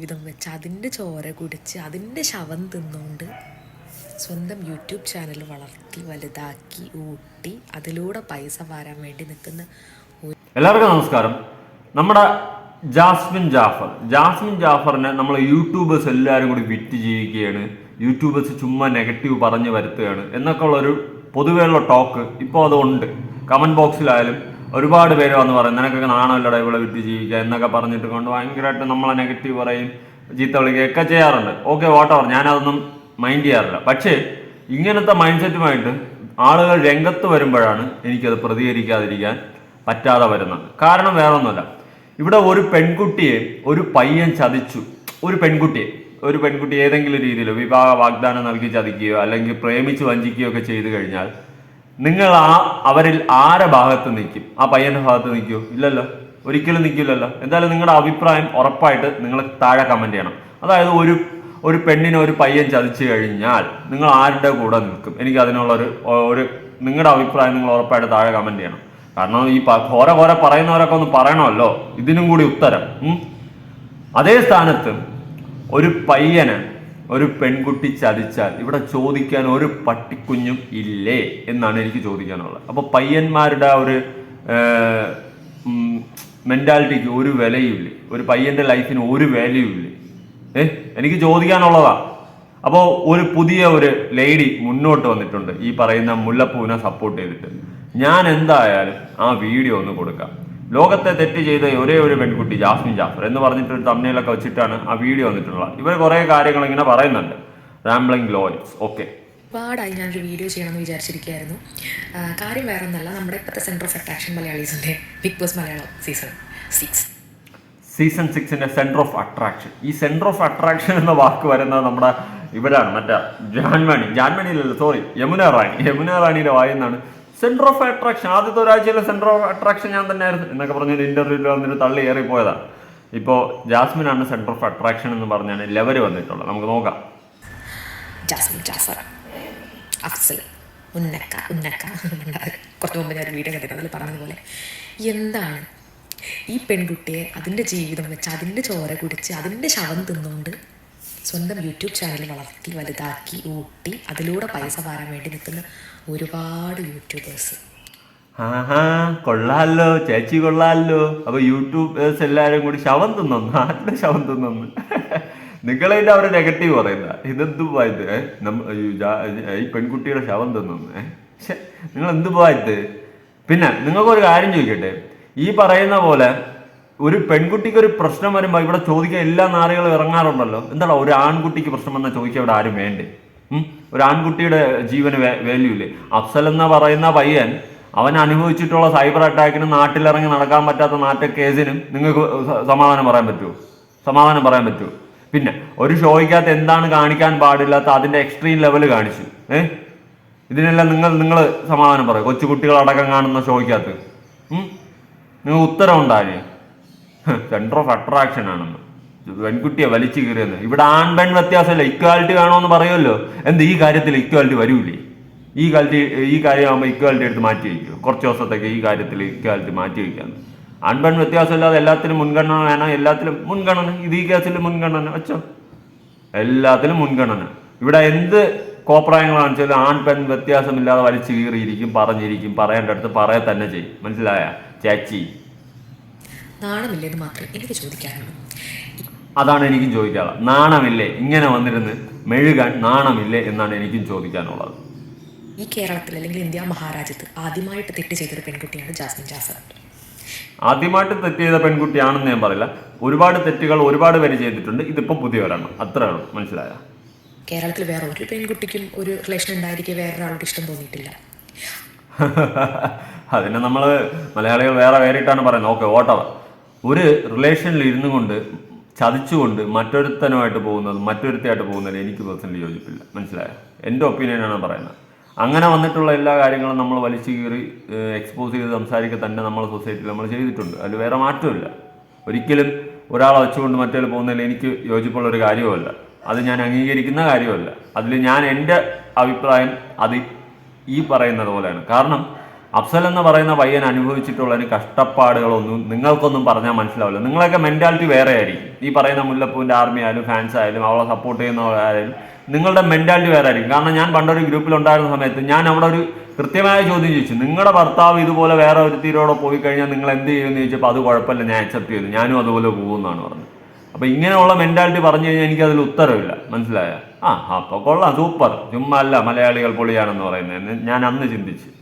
ജീവിതം വെച്ച് അതിന്റെ ചോര കുടിച്ച് അതിന്റെ ശവം തിന്നുകൊണ്ട് സ്വന്തം യൂട്യൂബ് ചാനൽ വളർത്തി വലുതാക്കി ഊട്ടി അതിലൂടെ പൈസ വരാൻ വേണ്ടി നിൽക്കുന്ന എല്ലാവർക്കും നമസ്കാരം. നമ്മുടെ ജാസ്മിൻ ജാഫർ. ജാസ്മിൻ ജാഫറിനെ നമ്മൾ യൂട്യൂബേഴ്സ് എല്ലാവരും കൂടി വിറ്റ് ജീവിക്കുകയാണ്. യൂട്യൂബേഴ്സ് ചുമ്മാ നെഗറ്റീവ് പറഞ്ഞു വരുത്തുകയാണ്. എന്നൊക്കെ ഉള്ളൊരു പൊതുവെയുള്ള ടോക്ക് ഇപ്പോൾ അതുണ്ട്. കമന്റ് ബോക്സിലായാലും ഒരുപാട് പേര് വന്ന് പറയും നിനക്കൊക്കെ നാണമല്ലടാ ഇവിടെ വിറ്റ് ജീവിക്കുക എന്നൊക്കെ പറഞ്ഞിട്ട് കൊണ്ട് ഭയങ്കരമായിട്ട് നമ്മളെ നെഗറ്റീവ് പറയും ചീത്ത വിളിക്കുകയൊക്കെ ചെയ്യാറുണ്ട്. ഓക്കെ വാട്ടവർ ഞാനതൊന്നും മൈൻഡ് ചെയ്യാറില്ല. പക്ഷേ ഇങ്ങനത്തെ മൈൻഡ് സെറ്റുമായിട്ട് ആളുകൾ രംഗത്ത് വരുമ്പോഴാണ് എനിക്കത് പ്രതികരിക്കാതിരിക്കാൻ പറ്റാതെ വരുന്നത്. കാരണം വേറൊന്നുമല്ല. ഇവിടെ ഒരു പെൺകുട്ടിയെ ഒരു പയ്യൻ ചതിച്ചു. ഒരു പെൺകുട്ടിയെ. ഒരു പെൺകുട്ടി ഏതെങ്കിലും രീതിയിൽ വിവാഹ വാഗ്ദാനം നൽകി ചതിക്കുകയോ അല്ലെങ്കിൽ പ്രേമിച്ച് വഞ്ചിക്കുകയോ ഒക്കെ ചെയ്തു കഴിഞ്ഞാൽ നിങ്ങൾ ആ അവരിൽ ആരെ ഭാഗത്ത് നിൽക്കും? ആ പയ്യന്റെ ഭാഗത്ത് നിൽക്കുമോ ഇല്ലല്ലോ. ഒരിക്കലും നിൽക്കില്ലല്ലോ. എന്തായാലും നിങ്ങളുടെ അഭിപ്രായം ഉറപ്പായിട്ട് നിങ്ങൾ താഴെ കമന്റ് ചെയ്യണം. അതായത് ഒരു ഒരു പെണ്ണിനെ ഒരു പയ്യൻ ചതിച്ചു കഴിഞ്ഞാൽ നിങ്ങൾ ആരുടെ കൂടെ നിൽക്കും? എനിക്ക് അതിനുള്ള ഒരു ഒരു നിങ്ങളുടെ അഭിപ്രായം നിങ്ങൾ ഉറപ്പായിട്ട് താഴെ കമന്റ് ചെയ്യണം. കാരണം ഈ ഘോര ഘോര പറയുന്നവരൊക്കെ ഒന്ന് പറയണമല്ലോ. ഇതിനും കൂടി ഉത്തരം. അതേ സ്ഥാനത്ത് ഒരു പയ്യന് ഒരു പെൺകുട്ടി ചതിച്ചാൽ ഇവിടെ ചോദിക്കാൻ ഒരു പട്ടിക്കുഞ്ഞും ഇല്ലേ എന്നാണ് എനിക്ക് ചോദിക്കാനുള്ളത്. അപ്പോൾ പയ്യന്മാരുടെ ആ ഒരു മെന്റാലിറ്റിക്ക് ഒരു വിലയുമില്ലേ ഒരു പയ്യന്റെ ലൈഫിന് ഒരു വാല്യൂ ഇല്ലേ? ഏ എനിക്ക് ചോദിക്കാനുള്ളതാ. അപ്പോൾ ഒരു പുതിയ ഒരു ലേഡി മുന്നോട്ട് വന്നിട്ടുണ്ട് ഈ പറയുന്ന മുല്ലപ്പൂവിനെ സപ്പോർട്ട് ചെയ്തിട്ട്. ഞാൻ എന്തായാലും ആ വീഡിയോ ഒന്ന് കൊടുക്കാം. ലോകത്തെ തെറ്റ് ചെയ്ത ഒരേ ഒരു പെൺകുട്ടി ജാസ്മിൻ ജാഫർ എന്ന് പറഞ്ഞിട്ട് ഒരു തമ്മിലൊക്കെ വെച്ചിട്ടാണ് ആ വീഡിയോ വന്നിട്ടുള്ളത്. ഇവർ കുറേ കാര്യങ്ങൾ ഇങ്ങനെ പറയുന്നുണ്ട്. റാംബ്ലിംഗ് ലോയൽസ് ഓക്കെ ഒരുപാടായി ഞാനൊരു വീഡിയോ ചെയ്യണമെന്ന് വിചാരിച്ചിരിക്കുകയായിരുന്നു. ആ, കാര്യം വേറെ ഒന്നല്ല നമ്മുടെ ഇപ്പോഴത്തെ centre of attraction മലയാളീസിന്റെ big boss Malayalam season six season സിക്സിന്റെ centre of attraction ഈ സെന്റർ ഓഫ് അട്രാക്ഷൻ എന്ന വാക്ക് വരുന്നത് നമ്മുടെ ഇവരാണ്. മറ്റേ ജാൻമണി. ജാൻമണിയിലല്ല സോറി യമുന റാണി യമുന റാണിയുടെ വായുന്നാണ് സെന്റർ ഓഫ് അട്രാക്ഷൻ ആദ്യത്തെ ഒരാഴ്ചയിലെ സെന്റർ ഓഫ് അട്രാക്ഷൻ ഞാൻ തന്നെയായിരുന്നു എന്നൊക്കെ പറഞ്ഞൊരു ഇന്റർവ്യൂവിൽ വന്നിട്ട് തള്ളി ഏറി പോയതാണ് ജാസ്മിൻ ആണ് സെന്റർ ഓഫ് അട്രാക്ഷൻ എന്ന് പറഞ്ഞാണ് ലെവര് വന്നിട്ടുള്ളത്. നമുക്ക് നോക്കാം. ജാസ്മിൻ ജാഫർ ഉന്നക്ക ഉന്നക്ക. കുറച്ച് മുമ്പ് ഞാൻ ഒരു വീഡിയോ അതിൽ പറഞ്ഞതുപോലെ എന്താണ് ഈ പെൺകുട്ടിയെ അതിന്റെ ജീവിതം വെച്ച് അതിന്റെ ചോര കുടിച്ച് അതിന്റെ ശവം തിന്നുകൊണ്ട് സ്വന്തം യൂട്യൂബ് ചാനൽ വളർത്തി വലുതാക്കി ഊട്ടി അതിലൂടെ പൈസ വാരാൻ വേണ്ടി നിൽക്കുന്ന ഒരുപാട് യൂട്യൂബേഴ്സ്. ആഹാ കൊള്ളാലോ ചേച്ചി കൊള്ളാലോ. അപ്പൊ യൂട്യൂബേഴ്സ് എല്ലാരും കൂടി ശവം തിന്നു ആരുടെ ശവം തിന്നു നിങ്ങളതിന്റെ അവരെ നെഗറ്റീവ് പറയുന്ന ഇതെന്ത് പോയത് ഈ പെൺകുട്ടിയുടെ ശവം തിന്നു നിങ്ങൾ എന്ത് പോയത് പിന്നെ നിങ്ങൾക്കൊരു കാര്യം ചോദിക്കട്ടെ. ഈ പറയുന്ന പോലെ ഒരു പെൺകുട്ടിക്ക് ഒരു പ്രശ്നം വരുമ്പോൾ ഇവിടെ ചോദിക്കാൻ എല്ലാ നാളുകളും ഇറങ്ങാറുണ്ടല്ലോ. എന്താണ് ഒരു ആൺകുട്ടിക്ക് പ്രശ്നം വന്നാൽ ചോദിക്കാൻ ഇവിടെ ആരും വേണ്ടേ? ഒരു ആൺകുട്ടിയുടെ ജീവന് വാല്യൂ ഇല്ലേ? അഫ്സൽ എന്ന് പറയുന്ന പയ്യൻ അവൻ അനുഭവിച്ചിട്ടുള്ള സൈബർ അറ്റാക്കിനും നാട്ടിലിറങ്ങി നടക്കാൻ പറ്റാത്ത നാട്ട കേസിനും നിങ്ങൾക്ക് സമാധാനം പറയാൻ പറ്റുമോ സമാധാനം പറയാൻ പറ്റുമോ പിന്നെ ഒരു ഷോയ്ക്കകത്ത് എന്താണ് കാണിക്കാൻ പാടില്ലാത്ത അതിന്റെ എക്സ്ട്രീം ലെവൽ കാണിച്ചു. ഏ? ഇതിനെല്ലാം നിങ്ങൾ നിങ്ങൾ സമാധാനം പറയും. കൊച്ചു കുട്ടികളടക്കം കാണുന്ന ഷോയ്ക്കകത്ത്? നിങ്ങൾ ഉത്തരം ഉണ്ടായി സെന്റർ ഓഫ് അട്രാക്ഷൻ ആണെന്ന്. പെൺകുട്ടിയെ വലിച്ചു കീറിയെന്ന് ഇവിടെ ആൺ പെൺ വ്യത്യാസമല്ല. ഇക്വാലിറ്റി വേണമെന്ന് പറയുമല്ലോ. എന്ത് ഈ കാര്യത്തിൽ ഇക്വാലിറ്റി വരൂലേ? ഈ കാലത്ത് ഈ കാര്യമാകുമ്പോൾ ഇക്വാലിറ്റി എടുത്ത് മാറ്റി വയ്ക്കും? കുറച്ച് ദിവസത്തേക്ക് ഈ കാര്യത്തിൽ ഇക്വാലിറ്റി മാറ്റി വയ്ക്കാന്ന്. ആൺ പെൺ വ്യത്യാസമില്ലാതെ എല്ലാത്തിലും മുൻഗണന വേണം. എല്ലാത്തിലും മുൻഗണന. ഇത് ഈ കേസിൽ മുൻഗണന. വെച്ചോ. എല്ലാത്തിലും മുൻഗണന. ഇവിടെ എന്ത് കോപ്രായങ്ങൾ കാണിച്ചാലും ആൺ പെൺ വ്യത്യാസമില്ലാതെ വലിച്ചു കീറിയിരിക്കും പറഞ്ഞിരിക്കും പറയേണ്ട അടുത്ത് പറയ തന്നെ ചെയ്യും. മനസ്സിലായ? ചേച്ചി. നാണമില്ലെന്ന് മാത്രമേ എനിക്ക് ചോദിക്കാനുള്ളൂ. അതാണ് എനിക്കും ചോദിക്കാനുള്ളത്. നാണമില്ലേ? ഇങ്ങനെ വന്നിരുന്ന് മെഴുകാൻ നാണമില്ലേ എന്നാണ് എനിക്കും ചോദിക്കാനുള്ളത്. ഈ കേരളത്തിൽ അല്ലെങ്കിൽ ഇന്ത്യ മഹാരാജ്യത്ത് ആദ്യമായിട്ട് തെറ്റ് ചെയ്തൊരു പെൺകുട്ടിയാണ് ജാസ്മിൻ ജാസർ ആദ്യമായിട്ട് തെറ്റ് ചെയ്ത പെൺകുട്ടിയാണെന്ന് ഞാൻ പറയില്ല. ഒരുപാട് തെറ്റുകൾ ഒരുപാട് പേര് ചെയ്തിട്ടുണ്ട്. ഇതിപ്പോ പുതിയ ഒരെണ്ണം അത്രയാണ് മനസ്സിലായ? കേരളത്തിൽ വേറെ ഒരു പെൺകുട്ടിക്കും ഒരു റിലേഷൻ ഉണ്ടായിരിക്കെ വേറൊരാളോട് ഇഷ്ടം തോന്നിയിട്ടില്ല. അതിനെ നമ്മൾ മലയാളികൾ വേറെ വേറിട്ടാണ് പറയുന്നത്. ഓക്കെ ഓട്ടവ ഒരു റിലേഷനിൽ ഇരുന്നു കൊണ്ട് ചതിച്ചുകൊണ്ട് മറ്റൊരുത്തനുമായിട്ട് പോകുന്നത് മറ്റൊരുത്തയായിട്ട് പോകുന്നതിൽ എനിക്ക് പേഴ്സണലി യോജിപ്പില്ല. മനസ്സിലായോ? എന്റെ ഒപ്പീനിയനാണ് പറയുന്നത്. അങ്ങനെ വന്നിട്ടുള്ള എല്ലാ കാര്യങ്ങളും നമ്മൾ വലിച്ചു കീറി എക്സ്പോസ് ചെയ്ത് സംസാരിക്കുക തന്നെ നമ്മൾ സൊസൈറ്റിയിൽ നമ്മൾ ചെയ്തിട്ടുണ്ട്. അതിൽ വേറെ മാറ്റമില്ല. ഒരിക്കലും ഒരാളെ വെച്ചുകൊണ്ട് മറ്റേ പോകുന്നതിൽ എനിക്ക് യോജിപ്പുള്ള ഒരു കാര്യവുമല്ല അത് ഞാൻ അംഗീകരിക്കുന്ന കാര്യമല്ല അതിൽ ഞാൻ എന്റെ അഭിപ്രായം അത് ഈ പറയുന്നത് പോലെയാണ്. കാരണം അഫ്സൽ എന്ന് പറയുന്ന പയ്യൻ അനുഭവിച്ചിട്ടുള്ള കഷ്ടപ്പാടുകളൊന്നും നിങ്ങൾക്കൊന്നും പറഞ്ഞാൽ മനസ്സിലാവില്ല. നിങ്ങളൊക്കെ മെന്റാലിറ്റി വേറെ ആയിരിക്കും ഈ പറയുന്ന മുല്ലപ്പൂവിന്റെ ആർമി ആയാലും ഫാൻസ് ആയാലും അവളെ സപ്പോർട്ട് ചെയ്യുന്നവരായാലും നിങ്ങളുടെ മെന്റാലിറ്റി വേറെ ആയിരിക്കും കാരണം ഞാൻ പണ്ടൊരു ഗ്രൂപ്പിൽ ഉണ്ടായിരുന്ന സമയത്ത് ഞാൻ അവിടെ ഒരു കൃത്യമായ ചോദ്യം ചോദിച്ചു. നിങ്ങളുടെ ഭർത്താവ് ഇതുപോലെ വേറെ ഒരു തീരോടെ പോയി കഴിഞ്ഞാൽ നിങ്ങൾ എന്ത് ചെയ്യുമെന്ന് ചോദിച്ചപ്പോൾ അത് കുഴപ്പമില്ല ഞാൻ അക്സെപ്റ്റ് ചെയ്തു. ഞാനും അതുപോലെ പോകുമെന്നാണ് പറഞ്ഞത്. അപ്പൊ ഇങ്ങനെയുള്ള മെന്റാലിറ്റി പറഞ്ഞു കഴിഞ്ഞാൽ എനിക്ക് അതിൽ ഉത്തരവില്ല. മനസ്സിലായ? ആ അപ്പൊ കൊള്ളാം. സൂപ്പർ. ചുമ്മാ അല്ല മലയാളികൾ പൊളിയാണെന്ന് പറയുന്നത്. ഞാൻ അന്ന് ചിന്തിച്ച്.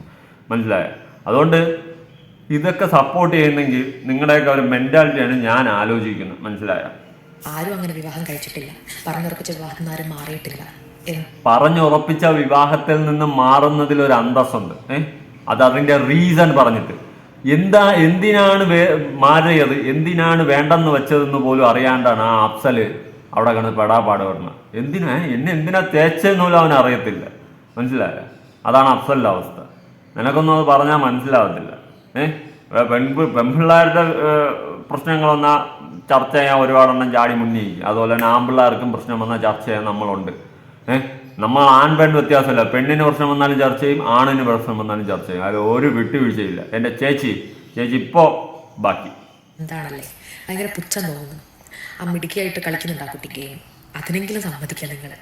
മനസ്സിലായ? അതുകൊണ്ട് ഇതൊക്കെ സപ്പോർട്ട് ചെയ്യുന്നെങ്കിൽ നിങ്ങളുടെയൊക്കെ ഒരു മെന്റാലിറ്റിയാണ് ഞാൻ ആലോചിക്കുന്നത്. മനസ്സിലായ? ആരും അങ്ങനെ വിവാഹം കഴിച്ചിട്ടില്ല. പറഞ്ഞുറപ്പിച്ച വിവാഹത്തിൽ ആരും മാറിയിട്ടില്ല. പറഞ്ഞുറപ്പിച്ച വിവാഹത്തിൽ നിന്ന് മാറുന്നതിൽ ഒരു അന്തസ്സുണ്ട്. ഏ? അത് അതിന്റെ റീസൺ പറഞ്ഞിട്ട്. എന്താ എന്തിനാണ് മാറിയത്? എന്തിനാണ് വേണ്ടെന്ന് വെച്ചതെന്ന് പോലും അറിയാണ്ടാണ് ആ അഫ്സൽ അവിടെ കിടന്ന് പെടാപാട് പറഞ്ഞത് എന്തിനാ? എന്നെ എന്തിനാ തേച്ചെന്ന് പോലും അവൻ അറിയത്തില്ല മനസ്സിലായ? അതാണ് അഫ്സലിന്റെ അവസ്ഥ. നിനക്കൊന്നും അത് പറഞ്ഞാൽ മനസ്സിലാവത്തില്ല. ഏഹ് പെൺ പെൺപിള്ളേരുടെ പ്രശ്നങ്ങൾ വന്നാൽ ചർച്ച ചെയ്യാൻ ഒരുപാടെണ്ണം ചാടി മുന്നിൽ അതുപോലെ തന്നെ ആൺപിള്ളേർക്കും പ്രശ്നം വന്നാൽ ചർച്ച ചെയ്യാൻ നമ്മളുണ്ട്. ഏഹ് നമ്മൾ ആൺ പെൺ വ്യത്യാസമില്ല. പെണ്ണിന് പ്രശ്നം വന്നാലും ചർച്ച ചെയ്യും ആണിന് പ്രശ്നം വന്നാലും ചർച്ച ചെയ്യും. അതിൽ ഒരു വിട്ടുവീഴ്ചയില്ല. എന്റെ ചേച്ചി ചേച്ചി ഇപ്പോൾ ബാക്കി. എന്താണല്ലേ? ഭയങ്കര പുച്ഛം തോന്നുന്നു. ആ മിടുക്കിയായിട്ട് കളിക്കുന്നുണ്ട് ആ കുട്ടി ഗെയിം. അതിനെങ്കിലും സമ്മതിക്കാം നിങ്ങൾ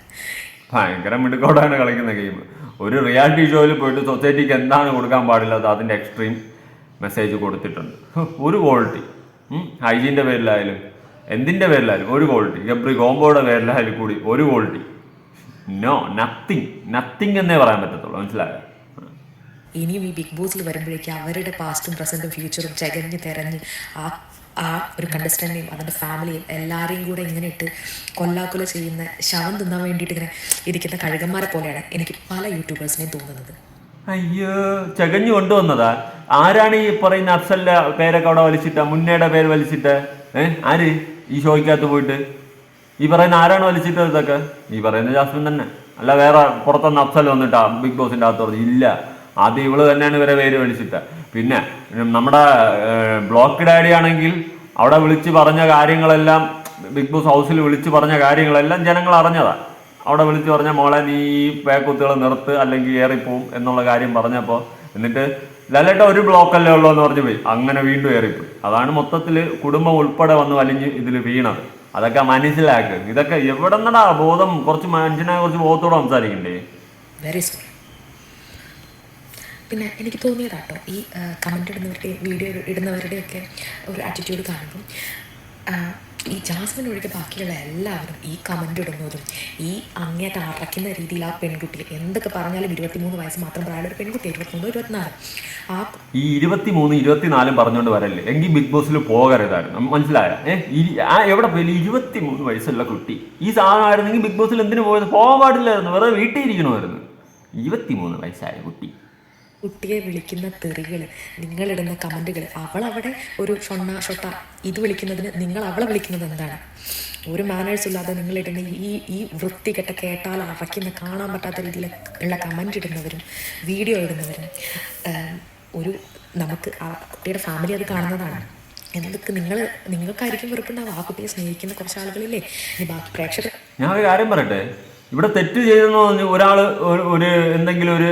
ഭയങ്കര മിടുക്കോടാണ് കളിക്കുന്ന ഗെയിം. ഒരു റിയാലിറ്റി ഷോയിൽ പോയിട്ട് സൊസൈറ്റിക്ക് എന്താണ് കൊടുക്കാൻ പാടില്ലാത്ത അതിന്റെ എക്സ്ട്രീം മെസ്സേജ് കൊടുത്തിട്ടുണ്ട്. ഒരു ക്വാളിറ്റി. ഹൈജീന്റെ പേരിലായാലും എന്തിന്റെ പേരിലായാലും ഒരു ക്വാളിറ്റി. ഗബ്രി കോംബോയുടെ പേരിലായാലും കൂടി ഒരു ക്വാളിറ്റി. നോ നത്തിങ് നത്തിങ് എന്നേ പറയാൻ പറ്റത്തുള്ളൂ. മനസ്സിലായോ? ഇനിയും ഈ ബിഗ് ബോസിൽ വരുമ്പോഴേക്കും അവരുടെ പാസ്റ്റും പ്രസന്റും ഫ്യൂച്ചറും ചകഞ്ഞ് തെരഞ്ഞ് ആ ആ ഒരു കണ്ടസ്റ്റന്റിനെയും അതിന്റെ ഫാമിലിയും എല്ലാവരെയും കൂടെ ഇങ്ങനെ ഇട്ട് കൊല്ലാക്കൊല ചെയ്യുന്ന ശവം തിന്നാൻ വേണ്ടിയിട്ട് ഇങ്ങനെ ഇരിക്കുന്ന കഴുകന്മാരെ പോലെയാണ് എനിക്ക് പല യൂട്യൂബേഴ്സിനെയും തോന്നുന്നത്. അയ്യോ ചകഞ്ഞു കൊണ്ടുവന്നതാ. ആരാണ് ഈ പറയുന്ന അഫ്സലിന്റെ പേരൊക്കെ അവിടെ വലിച്ചിട്ട മുന്നേടെ പേര് വലിച്ചിട്ട്? ഏഹ് ആര് ഈ ഷോയ്ക്കകത്ത് പോയിട്ട്? ഈ പറയുന്ന ആരാണ് വലിച്ചിട്ടത് ഇതൊക്കെ? ഈ പറയുന്ന ജാസ്മിൻ തന്നെ. അല്ല വേറെ പുറത്തുനിന്ന് അഫ്സൽ വന്നിട്ടാ ബിഗ് ബോസിന്റെ അകത്ത് ഇല്ല. ആദ്യം ഇവൾ തന്നെയാണ് ഇവരെ പേര് വിളിച്ചിട്ട് പിന്നെ നമ്മുടെ ബ്ലോക്ക് ഡാഡി ആണെങ്കിൽ അവിടെ വിളിച്ച് പറഞ്ഞ കാര്യങ്ങളെല്ലാം ബിഗ് ബോസ് ഹൗസിൽ വിളിച്ച് പറഞ്ഞ കാര്യങ്ങളെല്ലാം ജനങ്ങൾ അറിഞ്ഞതാ. അവിടെ വിളിച്ച് പറഞ്ഞ മോളെ നീ ഈ പേക്കുത്തുകൾ നിർത്ത് അല്ലെങ്കിൽ ഏറിപ്പോവും എന്നുള്ള കാര്യം പറഞ്ഞപ്പോൾ എന്നിട്ട് ലലേട്ട ഒരു ബ്ലോക്കല്ലേ ഉള്ളൂ എന്ന് പറഞ്ഞു പോയി. അങ്ങനെ വീണ്ടും ഏറിപ്പോയി. അതാണ് മൊത്തത്തിൽ കുടുംബം ഉൾപ്പെടെ വന്ന് വലിഞ്ഞ് ഇതിൽ വീണത്. അതൊക്കെ മനസ്സിലാക്കുക ഇതൊക്കെ എവിടെ നിന്നടാ ബോധം? കുറച്ച് മനുഷ്യനെ കുറച്ച് ബോധത്തോടെ സംസാരിക്കണ്ടേ? പിന്നെ എനിക്ക് തോന്നിയതാട്ടോ ഈ കമന്റ് ഇടുന്നവരുടെ വീഡിയോ ഇടുന്നവരുടെയൊക്കെ ഒരു ആറ്റിറ്റ്യൂഡ് കാണുമ്പം ഈ ജാസ്മിൻ ഒഴികെ ബാക്കിയുള്ള എല്ലാവരും ഈ കമന്റ് ഇടുന്നതും ഈ അങ്ങേറ്റം അറയ്ക്കുന്ന രീതിയിൽ ആ പെൺകുട്ടി എന്തൊക്കെ പറഞ്ഞാലും ഇരുപത്തിമൂന്ന് വയസ്സ് മാത്രം പ്രായമുള്ള ഒരു പെൺകുട്ടി ഇരുപത്തിമൂന്ന് ഇരുപത്തിനാല് ആ ഈ ഇരുപത്തിമൂന്ന് ഇരുപത്തിനാലും പറഞ്ഞുകൊണ്ട് വരല്ലേ? എങ്കിൽ ബിഗ് ബോസിൽ പോകരുതായിരുന്നു. മനസ്സിലായ? ആ എവിടെ പോയി? ഇരുപത്തിമൂന്ന് വയസ്സുള്ള കുട്ടി. ഈ സാധനമായിരുന്നെങ്കിൽ ബിഗ് ബോസിൽ എന്തിനു പോയത്? പോകാൻ പാടില്ലായിരുന്നു വെറുതെ വീട്ടിൽ ഇരിക്കണമായിരുന്നു. ഇരുപത്തിമൂന്ന് വയസ്സായ കുട്ടി. കുട്ടിയെ വിളിക്കുന്ന തെറികൾ നിങ്ങളിടുന്ന കമന്റുകൾ അവളവിടെ ഒരു ഷൊണ്ണ ഷൊട്ട ഇത് വിളിക്കുന്നതിന് നിങ്ങൾ അവളെ വിളിക്കുന്നത് എന്താണ്? ഒരു മാനേഴ്സ് ഇല്ലാതെ നിങ്ങളിടുന്ന ഈ ഈ വൃത്തികെട്ട കേട്ടാൽ അവയ്ക്കുന്ന കാണാൻ പറ്റാത്ത രീതിയിൽ ഉള്ള കമന്റ് ഇടുന്നവരും വീഡിയോ ഇടുന്നവരും ഒരു നമുക്ക് ആ കുട്ടിയുടെ ഫാമിലി അത് കാണുന്നതാണ്. എന്തൊക്കെ നിങ്ങൾ നിങ്ങൾക്കായിരിക്കും വെറുപ്പുണ്ടാവും ആ കുട്ടിയെ സ്നേഹിക്കുന്ന കുറച്ച് ആളുകളില്ലേ? ഇനി ബാക്കി പ്രേക്ഷകർ ഞാൻ ഒരു കാര്യം പറയട്ടെ? ഇവിടെ തെറ്റ് ചെയ്തെന്ന് പറഞ്ഞ് ഒരാൾ ഒരു എന്തെങ്കിലും ഒരു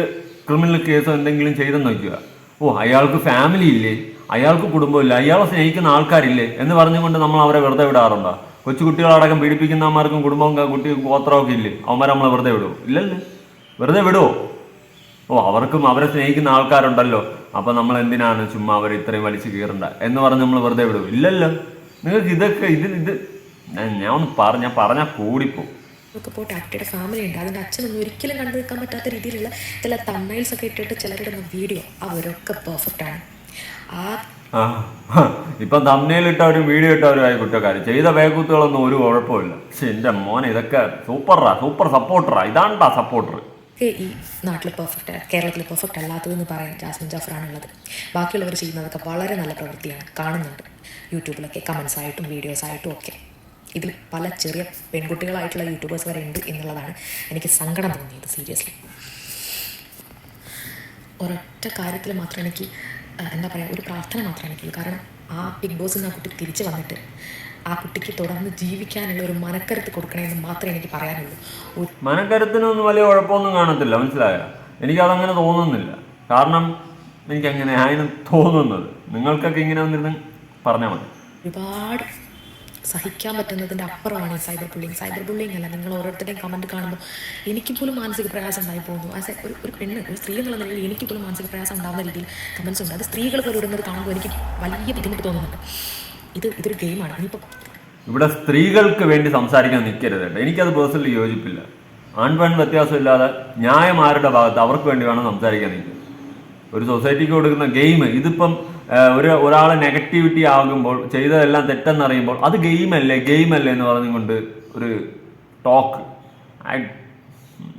ക്രിമിനൽ കേസോ എന്തെങ്കിലും ചെയ്തെന്ന് നോക്കുക. ഓ അയാൾക്ക് ഫാമിലി ഇല്ലേ? അയാൾക്ക് കുടുംബമില്ല. അയാളെ സ്നേഹിക്കുന്ന ആൾക്കാരില്ലേ? എന്ന് പറഞ്ഞുകൊണ്ട് നമ്മൾ അവരെ വെറുതെ വിടാറുണ്ടോ? കൊച്ചു കുട്ടികളടക്കം പീഡിപ്പിക്കുന്നവന്മാർക്കും കുടുംബവും കുട്ടി ഗോത്രമൊക്കെ ഇല്ലേ? അവന്മാരെ നമ്മളെ വെറുതെ വിടുമോ ഇല്ലല്ലോ. വെറുതെ വിടുമോ ഓ അവർക്കും അവരെ സ്നേഹിക്കുന്ന ആൾക്കാരുണ്ടല്ലോ. അപ്പൊ നമ്മൾ എന്തിനാണ് ചുമ്മാ അവരെ ഇത്രയും വലിച്ചു കീറണ്ട? എന്ന് പറഞ്ഞ് നമ്മൾ വെറുതെ വിടും ഇല്ലല്ലോ. നിങ്ങൾക്ക് ഇതൊക്കെ ഇത് ഇത് ഞാൻ ഒന്ന് പറഞ്ഞ പറഞ്ഞാൽ കൂടിപ്പോ ഒക്കെ പോട്ടെ അട്ടയുടെ ഫാമിലി ഉണ്ട്. അതിന്റെ അച്ഛനൊന്നും ഒരിക്കലും കണ്ടു നിൽക്കാൻ പറ്റാത്ത രീതിയിലുള്ള ചില തമ്മൈൽസ് ഒക്കെ ഇട്ടിട്ട് ചിലരുടെ വീഡിയോ അവരൊക്കെ പെർഫെക്റ്റ് ആണ്. ആ ഇപ്പം ഇട്ടവരും വീഡിയോ ഇട്ടവരും ആയി കുറ്റക്കാർ ചെയ്ത വേഗൂത്തുകളൊന്നും ഒരു കുഴപ്പമില്ല പക്ഷെ എന്റെ മോനെ ഇതൊക്കെ സൂപ്പറാ സൂപ്പർ സപ്പോർട്ടറാ ഇതാണ്ടാ സപ്പോർട്ടർ ഈ നാട്ടിൽ പെർഫെക്റ്റ് കേരളത്തിൽ പെർഫെക്റ്റ് അല്ലാത്തതെന്ന് പറയാൻ ജാസ്മിൻ ജാഫറാണുള്ളത്. ബാക്കിയുള്ളവർ ചെയ്യുന്നതൊക്കെ വളരെ നല്ല പ്രവൃത്തിയാണ്. കാണുന്നുണ്ട്. യൂട്യൂബിലൊക്കെ കമൻസ് ആയിട്ടും വീഡിയോസ് ആയിട്ടും ഒക്കെ. ഇതിൽ പല ചെറിയ പെൺകുട്ടികളായിട്ടുള്ള യൂട്യൂബേഴ്സ് വരെ ഉണ്ട് എന്നുള്ളതാണ് എനിക്ക് സങ്കടം തോന്നിയത് സീരിയസ്ലി ഒരൊറ്റ കാര്യത്തിൽ മാത്രം എനിക്ക് എന്താ പറയുക ഒരു പ്രാർത്ഥന മാത്രമേ എനിക്ക് കാരണം ആ ബിഗ് ബോസിൽ നിന്ന് ആ കുട്ടി തിരിച്ചു വന്നിട്ട് ആ കുട്ടിക്ക് തുടർന്ന് ജീവിക്കാനുള്ള ഒരു മനക്കരുത്ത് കൊടുക്കണമെന്ന് മാത്രമേ എനിക്ക് പറയാനുള്ളൂ. മനക്കരുത്തിനൊന്നും വലിയ കുഴപ്പമൊന്നും കാണത്തില്ല മനസ്സിലായ? എനിക്കതങ്ങനെ തോന്നുന്നില്ല. കാരണം എനിക്ക് അങ്ങനെ ആയിരുന്നു തോന്നുന്നത്. നിങ്ങൾക്കൊക്കെ ഇങ്ങനെ വന്നിരുന്ന് പറഞ്ഞാൽ മതി. ഒരുപാട് സഹിക്കാൻ പറ്റുന്നതിന്റെ അപ്പുറമാണ് ഈ സൈബർ ബുള്ളിങ് സൈബർ ബുള്ളിങ് അല്ല നിങ്ങൾ ഓരോരുത്തരുടെയും കമന്റ് കാണുമ്പോൾ എനിക്ക് പോലും മാനസിക പ്രയാസം ഉണ്ടായി പോകുന്നു. ആസ് ഒരു ഒരു പെണ്ണ് ഒരു സ്ത്രീ എന്നുള്ള നിലയിൽ എനിക്ക് പോലും മാനസിക പ്രയാസം ഉണ്ടാകുന്ന രീതിയിൽ കമൻസ് ഉണ്ട്. അത് സ്ത്രീകൾ പോലും ഇടുന്നത് കാണുമ്പോൾ എനിക്ക് വലിയ ബുദ്ധിമുട്ട് തോന്നുന്നുണ്ട്. ഇത് ഇതൊരു ഗെയിമാണ് ഇനിയിപ്പോൾ ഇവിടെ സ്ത്രീകൾക്ക് വേണ്ടി സംസാരിക്കാൻ നിൽക്കരുത് എനിക്കത് പേഴ്സണലി യോജിപ്പില്ല. ആൺപെൺ വ്യത്യാസമില്ലാതെ ന്യായം ആരുടെ ഭാഗത്ത് അവർക്ക് വേണ്ടി വേണം സംസാരിക്കാൻ നിൽക്കുക ഒരു സൊസൈറ്റിക്ക് കൊടുക്കുന്ന ഗെയിം ഇതിപ്പം ഒരു ഒരാൾ നെഗറ്റിവിറ്റി ആകുമ്പോൾ ചെയ്തതെല്ലാം തെറ്റെന്നറിയുമ്പോൾ അത് ഗെയിമല്ലേ ഗെയിമല്ലേ എന്ന് പറഞ്ഞുകൊണ്ട് ഒരു ടോക്ക്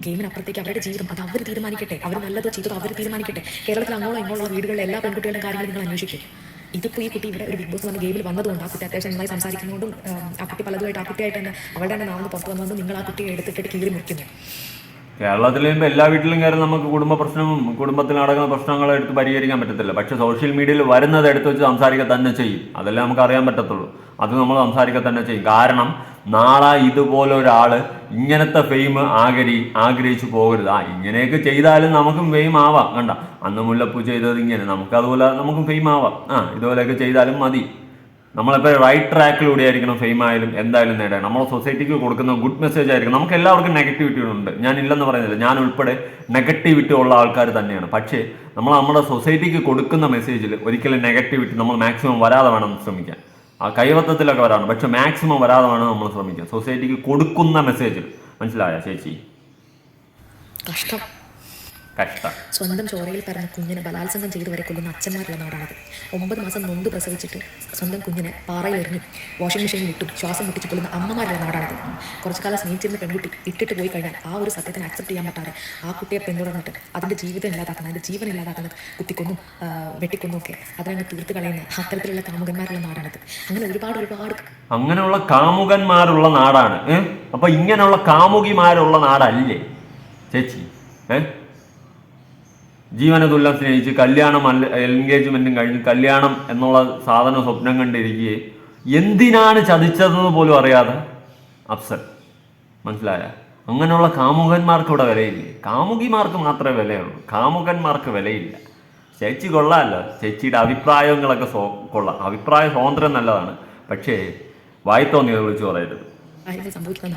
ഗെയിമിനപ്പുറത്തേക്ക് അവരുടെ ജീവിതം അത് അവർ തീരുമാനിക്കട്ടെ. അവർ നല്ലതോ ചെയ്തതോ അവർ തീരുമാനിക്കട്ടെ. കേരളത്തിൽ അങ്ങോളം ഇങ്ങോളം വീടുകളിലെ എല്ലാ പെൺകുട്ടികളുടെ കാര്യങ്ങളും നിങ്ങൾ അന്വേഷിക്കും. ഇതിപ്പോൾ ഈ കുട്ടി ഇവിടെ ഒരു ബിഗ് ബോസ് വന്ന ഗെയിമിൽ വന്നതുകൊണ്ട് ആ കുട്ടി അത്യാവശ്യം നന്നായി സംസാരിക്കുന്നതുകൊണ്ടും ആ, കുട്ടി പലതുമായിട്ട് ആ കുട്ടിയായിട്ട് തന്നെ അവളുടെ തന്നെ നാമന്ന് പുറത്ത് വന്നതുകൊണ്ട് നിങ്ങൾ ആ കുട്ടിയെ എടുത്തിട്ട് കീറി മുറിക്കുന്നു. കേരളത്തിൽ ഇപ്പോൾ എല്ലാ വീട്ടിലും കയറി നമുക്ക് കുടുംബ പ്രശ്നവും കുടുംബത്തിൽ നടക്കുന്ന പ്രശ്നങ്ങളും എടുത്ത് പരിഹരിക്കാൻ പറ്റത്തില്ല. പക്ഷെ സോഷ്യൽ മീഡിയയിൽ വരുന്നത് എടുത്ത് വെച്ച് സംസാരിക്കുക തന്നെ ചെയ്യും. അതെല്ലാം നമുക്ക് അറിയാൻ പറ്റത്തുള്ളൂ. അത് നമ്മൾ സംസാരിക്കുക തന്നെ ചെയ്യും. കാരണം നാളെ ഇതുപോലെ ഒരാൾ ഇങ്ങനത്തെ ഫെയിം ആഗ്രഹി ആഗ്രഹിച്ചു പോകരുത്. ആ ഇങ്ങനെയൊക്കെ ചെയ്താലും നമുക്കും ഫെയിം ആവാം. കണ്ട അന്ന് മുല്ലപ്പൂ ചെയ്തത് ഇങ്ങനെ. നമുക്കതുപോലെ നമുക്കും ഫെയിം ആവാം. ആ ഇതുപോലെയൊക്കെ ചെയ്താലും മതി. നമ്മളിപ്പോൾ റൈറ്റ് ട്രാക്കിലൂടെ ആയിരിക്കണം ഫെയിം ആയാലും എന്തായാലും നേടാൻ. നമ്മളെ സൊസൈറ്റിക്ക് കൊടുക്കുന്ന ഗുഡ് മെസ്സേജ് ആയിരിക്കും നമുക്ക് എല്ലാവർക്കും നെഗറ്റിവിറ്റി ഉണ്ട്. ഞാൻ ഇല്ലെന്ന് പറയുന്നില്ല. ഞാൻ ഉൾപ്പെടെ നെഗറ്റിവിറ്റി ഉള്ള ആൾക്കാർ തന്നെയാണ്. പക്ഷേ നമ്മൾ നമ്മുടെ സൊസൈറ്റിക്ക് കൊടുക്കുന്ന മെസ്സേജിൽ ഒരിക്കലും നെഗറ്റിവിറ്റി നമ്മൾ മാക്സിമം വരാതെ വേണം ശ്രമിക്കാൻ. ആ കൈവത്തത്തിലൊക്കെ വരാണ് പക്ഷെ മാക്സിമം വരാതെ വേണം നമ്മൾ ശ്രമിക്കാൻ. സൊസൈറ്റിക്ക് കൊടുക്കുന്ന മെസ്സേജിൽ മനസ്സിലായ ചേച്ചി? കഷ്ടം. കഷ്ടം. സ്വന്തം ചോരയിൽ പറഞ്ഞ കുഞ്ഞിനെ ബലാത്സംഗം ചെയ്തു വരെ കൊല്ലുന്ന അച്ഛന്മാരുള്ള നാടാണത്. ഒമ്പത് മാസം നൊന്ത് പ്രസവിച്ചിട്ട് സ്വന്തം കുഞ്ഞിനെ പാറയിൽ എറിഞ്ഞു വാഷിംഗ് മെഷീനിൽ ഇട്ടും ശ്വാസം മുട്ടിച്ച് കൊല്ലുന്ന അമ്മമാരുള്ള നാടാണത്. കുറച്ചു കാലം സ്നേഹിച്ചിരുന്ന പെൺകുട്ടി ഇട്ടിട്ട് പോയി കഴിഞ്ഞാൽ ആ ഒരു സത്യത്തിന് അക്സെപ്റ്റ് ചെയ്യാൻ പറ്റാതെ ആ കുട്ടിയെ പിന്തുടർന്നിട്ട് അതിന്റെ ജീവിതം ഇല്ലാതാക്കുന്നത് അതിന്റെ ജീവൻ ഇല്ലാതാക്കുന്നത് കുത്തിക്കൊന്നും വെട്ടിക്കൊന്നും ഒക്കെ അതിനങ്ങ് തീർത്ത് കളയുന്ന അത്തരത്തിലുള്ള കാമുകന്മാരുള്ള നാടാണത്. അങ്ങനെ ഒരുപാട് ഒരുപാട് അങ്ങനെയുള്ള കാമുകന്മാരുള്ള നാടാണ് അപ്പൊ ഇങ്ങനെയുള്ള കാമുകിമാരുള്ള നാടല്ലേ? ചേച്ചി ഏ? ജീവന തുല്യം സ്നേഹിച്ച് കല്യാണം അല്ല എൻഗേജ്മെന്റും കഴിഞ്ഞ് കല്യാണം എന്നുള്ള സാധനം സ്വപ്നം കണ്ടിരിക്കുകയെ എന്തിനാണ് ചതിച്ചതെന്ന് പോലും അറിയാതെ അഫ്സൽ. മനസ്സിലായ? അങ്ങനെയുള്ള കാമുകന്മാർക്ക് ഇവിടെ വിലയില്ലേ. കാമുകിമാർക്ക് മാത്രമേ വിലയുള്ളൂ. കാമുകന്മാർക്ക് വിലയില്ല. ചേച്ചി കൊള്ളാമല്ല. ചേച്ചിയുടെ അഭിപ്രായങ്ങളൊക്കെ സോ കൊള്ളാം. അഭിപ്രായ സ്വാതന്ത്ര്യം നല്ലതാണ്. പക്ഷേ വായി തോന്നിയത് വിളിച്ചു പറയരുത്. സംഭവിക്കുന്ന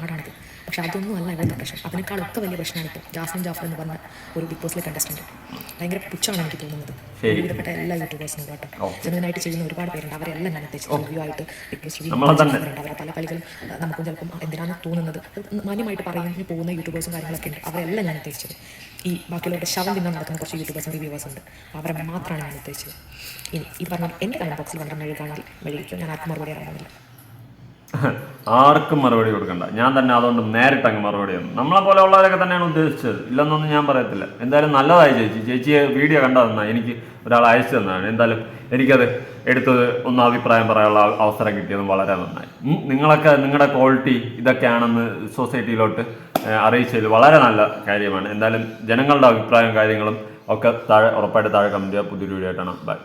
പക്ഷെ അതൊന്നും അല്ല ഇവിടുത്തെ പ്രശ്നം അതിനേക്കാളൊക്കെ വലിയ പ്രശ്നമാണ് ഇപ്പോൾ ജാസ്മിൻ ജാഫർ എന്ന് പറഞ്ഞ ഒരു ബിഗ് ബോസിലെ കണ്ടസ്റ്റന്റ് ഭയങ്കര പുച്ഛമാണ് എനിക്ക് തോന്നുന്നത്. ശരി. ഒരുവിധപ്പെട്ട എല്ലാ യൂട്യൂബേഴ്സിനും കേട്ടോ. ജനുവനായിട്ട് ചെയ്യുന്ന ഒരുപാട് പേരുണ്ട്. അവരെല്ലാം ഞാൻ എത്തിച്ചു റിവ്യൂ ആയിട്ട് ബിഗ് ബോസ്. ചെയ്യുന്നവരുണ്ട് അവരെ പല കളികളും നമുക്കും ചിലപ്പം എന്തിനാണ് തോന്നുന്നത്? മാന്യമായിട്ട് പറയുന്നതിന് പോകുന്ന യൂട്യൂബേഴ്സും കാര്യങ്ങളൊക്കെ ഉണ്ട്. അവരെല്ലാം ഞാൻ ഉദ്ദേശിച്ചത്. ഈ ബാക്കിയുള്ളവരുടെ ശവം തിന്നാൻ നടക്കുന്ന കുറച്ച് യൂട്യൂബേഴ്സും റിവ്യൂവേഴ്സ് ഉണ്ട്. അവരെ മാത്രമാണ് ഞാൻ ഉദ്ദേശിച്ചത്. ഇനി ഈ പറഞ്ഞാൽ എന്റെ കമന്റ് ബോക്സിൽ വളരെ മെഴുകാണെങ്കിൽ മെഴുകിക്കും ഞാൻ ആർക്കും മറുപടി അറിയുന്നില്ല ആർക്കും മറുപടി കൊടുക്കണ്ട. ഞാൻ തന്നെ അതുകൊണ്ട് നേരിട്ട് അങ്ങ് മറുപടി തന്നു. നമ്മളെ പോലെ ഉള്ളവരൊക്കെ തന്നെയാണ് ഉദ്ദേശിച്ചത്. ഇല്ലെന്നൊന്നും ഞാൻ പറയത്തില്ല. എന്തായാലും നല്ലതായി ചേച്ചി. ചേച്ചിയെ വീഡിയോ കണ്ടതെന്നാ എനിക്ക് ഒരാൾ അയച്ചു തന്നതാണ്. എന്തായാലും എനിക്കത് എടുത്തത് ഒന്ന് അഭിപ്രായം പറയാനുള്ള അവസരം കിട്ടിയത് വളരെ നന്നായി. നിങ്ങളൊക്കെ നിങ്ങളുടെ ക്വാളിറ്റി ഇതൊക്കെയാണെന്ന് സൊസൈറ്റിയിലോട്ട് അറിയിച്ചതിൽ വളരെ നല്ല കാര്യമാണ്. എന്തായാലും ജനങ്ങളുടെ അഭിപ്രായവും കാര്യങ്ങളും ഒക്കെ താഴെ ഉറപ്പായിട്ട് താഴെ കമന്റ് ചെയ്യുക പുതിയൊരു വീഡിയോ ആയിട്ടാണ് ബൈ